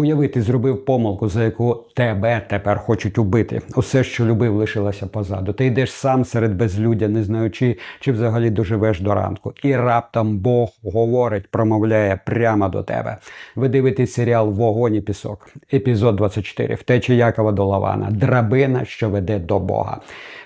Уявити, зробив помилку, за яку тебе тепер хочуть убити. Усе, що любив, лишилося позаду. Ти йдеш сам серед безлюдя, не знаючи, чи взагалі доживеш до ранку. І раптом Бог говорить, промовляє прямо до тебе. Ви дивитесь серіал Вогонь і пісок, епізод 24. Втеча Якова до Лавана, драбина, що веде до Бога.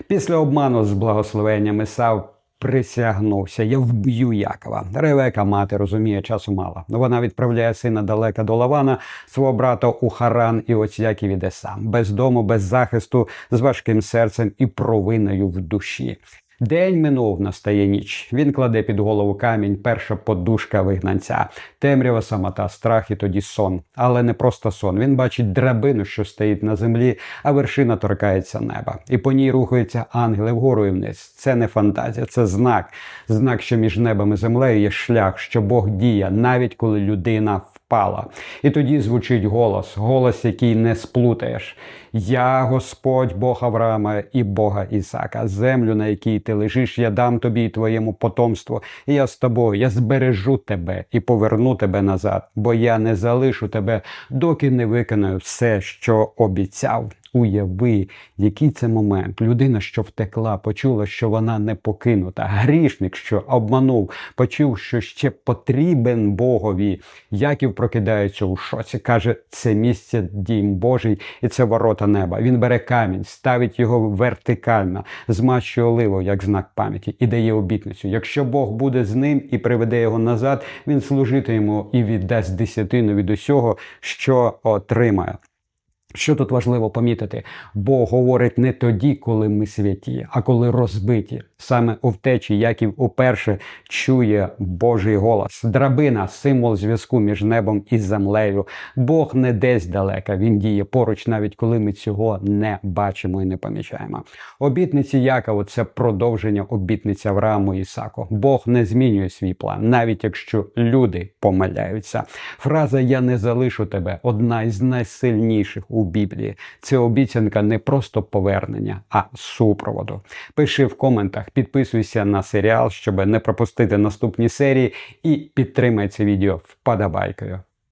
Після обману з благословенням Ісав Присягнувся, я вб'ю Якова. Ревека мати розуміє, часу мало. Вона відправляє сина далеко до Лавана, свого брата у Харан, і ось Яків іде сам, без дому, без захисту, з важким серцем і провиною в душі. День минув, настає ніч. Він кладе під голову камінь, перша подушка вигнанця, темрява, самота, страх і тоді сон. Але не просто сон. Він бачить драбину, що стоїть на землі, а вершина торкається неба. І по ній рухаються ангели вгору і вниз. Це не фантазія, це знак. Знак, що між небом і землею є шлях, що Бог діє, навіть коли людина впала. І тоді звучить голос, голос, який не сплутаєш. Я Господь, Бог Авраама і Бога Ісака, землю, на якій ти лежиш, я дам тобі і твоєму потомству. І я з тобою, я збережу тебе і поверну тебе назад, бо я не залишу тебе, доки не виконаю все, що обіцяв. Уяви, який це момент. Людина, що втекла, почула, що вона не покинута. Грішник, що обманув, почув, що ще потрібен Богові. Яків прокидається у шоці. Каже, це місце дім Божий, і це ворота неба. Він бере камінь, ставить його вертикально, змащує оливою, як знак пам'яті, і дає обітницю. Якщо Бог буде з ним і приведе його назад, він служити йому і віддасть десятину від усього, що отримає. Що тут важливо помітити? Бог говорить не тоді, коли ми святі, а коли розбиті. Саме у втечі Яків уперше чує Божий голос. Драбина символ зв'язку між небом і землею. Бог не десь далека, він діє поруч, навіть коли ми цього не бачимо і не помічаємо. Обітниці Якова це продовження обітниці Аврааму і Ісаку. Бог не змінює свій план, навіть якщо люди помиляються. Фраза Я не залишу тебе одна із найсильніших у Біблії. Це обіцянка не просто повернення, а супроводу. Пиши в коментах, підписуйся на серіал, щоб не пропустити наступні серії, і підтримай це відео вподобайкою.